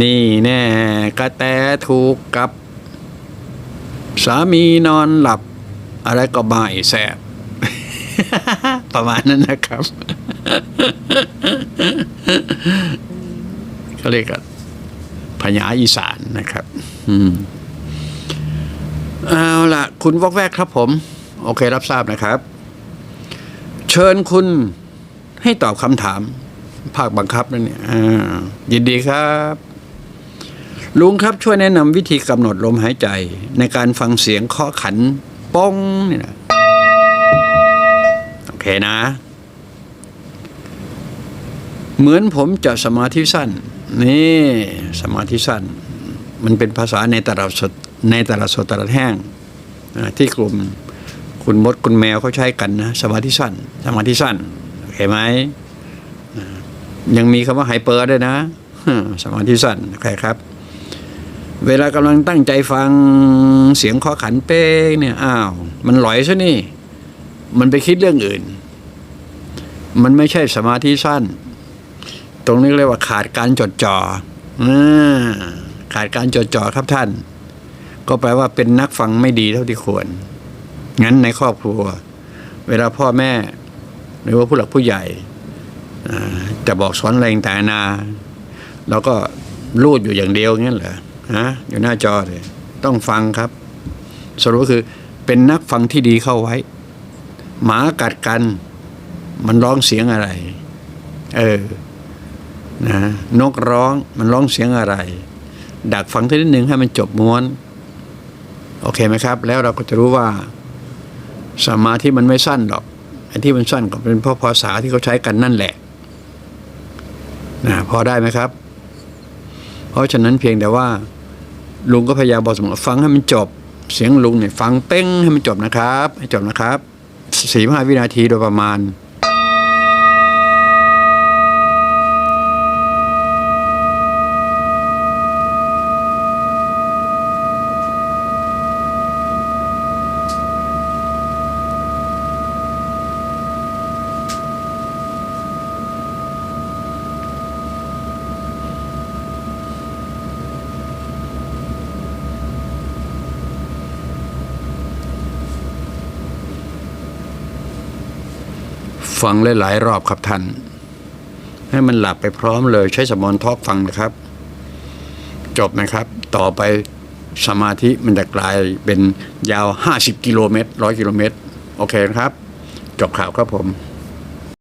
นี่แน่กระแตถูกกับ สามีนอนหลับ อะไรก็บ่ายแสบ ประมาณนั้นนะครับเขาเรียกกันพญาอีสานนะครับ อืมเอาล่ะ คุณวอกแวกครับผม โอเค รับทราบนะครับ เชิญคุณให้ตอบคำถาม ภาคบังคับนั่นเนี่ยยินดีครับ ลุงครับช่วยแนะนำวิธีกำหนดลมหายใจ ในการฟังเสียงเคาะขันป้องนี่นะโอเคนะ เหมือนผมจะสมาธิสั้น นี่สมาธิสั้น มันเป็นภาษาในตลาดสดในตลาดสดตลาดแห้งที่กลุ่มคุณมดคุณแมวเขาใช้กันนะสมาธิสั้น สมาธิสั้นโอเคไหมยังมีคำว่าไฮเปอร์ด้วยนะสมาธิสั้นโอเคครับ เวลากำลังตั้งใจฟังเสียงเคอขันเป้งเนี่ยอ้าว มันหลอยซะนี่ มันไปคิดเรื่องอื่น มันไม่ใช่สมาธิสั้น ตรงนี้เรียกว่าขาดการจดจ่ออขาดการจดจ่อครับท่าน ก็แปลว่าเป็นนักฟังไม่ดีเท่าที่ควร งั้นในครอบครัว เวลาพ่อแม่ หรือว่าผู้หลักผู้ใหญ่จะบอกสอนอะไรต่างๆนานาเราก็รูดอยู่อย่างเดียวงั้นเหรอ ฮะอยู่หน้าจอเลยต้องฟังครับ สรุปคือเป็นนักฟังที่ดีเข้าไว้ หมากัดกัน มันร้องเสียงอะไร เออนะนกร้องมันร้องเสียงอะไร ดักฟังทีนิดหนึ่งให้มันจบม้วน โอเคไหมครับ แล้วเราก็จะรู้ว่า สมาธิมันไม่สั้นหรอกไอ้ที่มันสั้นก็เป็นเพราะภาษาที่เขาใช้กันนั่นแหละนะพอได้ไหมครับ เพราะฉะนั้นเพียงแต่ว่า ลุงก็พยายามบอกสมอฟังให้มันจบ เสียงลุงเนี่ยฟังเป้งให้มันจบนะครับ ให้จบนะครับสี่ห้าวินาทีโดยประมาณ ฟังหลายๆรอบครับท่าน ให้มันหลับไปพร้อมเลยใช้สมอนท็อกฟังนะครับ จบนะครับ ต่อไปสมาธิมันจะกลายเป็นยาว 50 กิโลเมตร 100 กิโลเมตร โอเคนะครับ จบข่าวครับผม